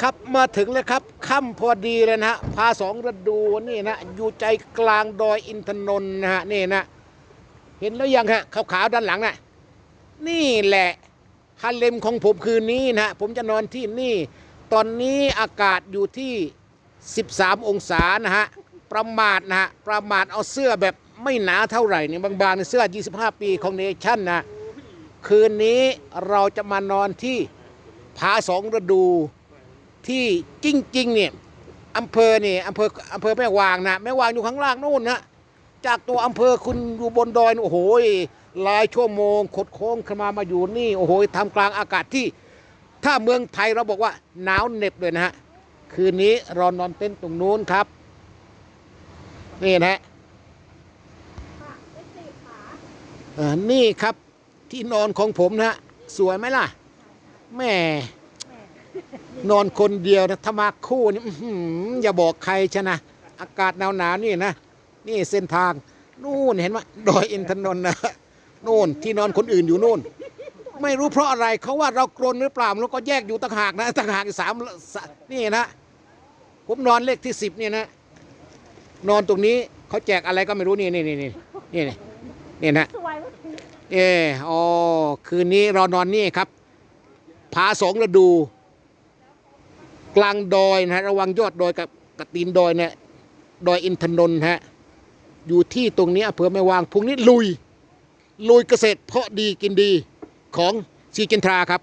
ครับมาถึงแล้วครับค่ำพอดีเลยนะฮะพาสองฤดูนี่นะอยู่ใจกลางดอยอินทนนท์นะฮะนี่นะ เห็นแล้วยังฮะขาวๆด้านหลังน่ะนี่แหละฮาเลมของผมคืนนี้นะฮะผมจะนอนที่นี่ ตอนนี้อากาศอยู่ที่ 13 องศานะฮะประมาทนะฮะประมาทเอาเสื้อแบบไม่หนาเท่าไหร่เนี่ยบางๆในเสื้อ 25 ปีของเนชั่นนะคืนนี้เราจะมานอนที่ผาสองฤดู ที่จริงๆเนี่ยอำเภอเนี่ยอำเภออำเภอแม่วางนะแม่วางอยู่ข้างล่างนู่นนะจากตัวอำเภอคุณอยู่บนดอยโอ้โหหลายชั่วโมงขดโค้งขึ้นมามาอยู่นี่โอ้โหทำกลางอากาศที่ ถ้าเมืองไทยเราบอกว่าหนาวเหน็บเลยนะฮะคืนนี้รานอนเต็นตรงนู้นครับ นี่นะฮะนี่ครับที่นอนของผมนะฮะสวยไหมล่ะแม่ นอนคนเดียวนะถ้ามาคู่นี่อื้อหืออย่าบอกใครชนะ อากาศหนาวๆนี่นะ นี่เส้นทาง นู่นเห็นไหมดอยอินทนนท์นะนู่นที่นอนคนอื่นอยู่นู่น ไม่รู้เพราะอะไรเขาว่าเรากรนหรือเปล่าแล้วก็แยกอยู่ต่างหากนะต่างหากอีกสามสะนี่นะ ผมนอนเลขที่สิบเนี่ยนะ นอนตรงนี้เขาแจกอะไรก็ไม่รู้นี่นี่นี่นี่นี่นี่นี่นะ สวยมากเอออ๋อคืนนี้เรานอนนี่ครับ ผาสองฤดู กลางดอยนะฮะระวังยอดดอยกับกระตีนดอยเนี่ยดอยอินทนนท์ฮะอยู่ที่ตรงนี้อำเภอแม่วางพรุ่งนี้ลุย ลุยเกษตรเพาะดีกินดีของซีจินทราครับ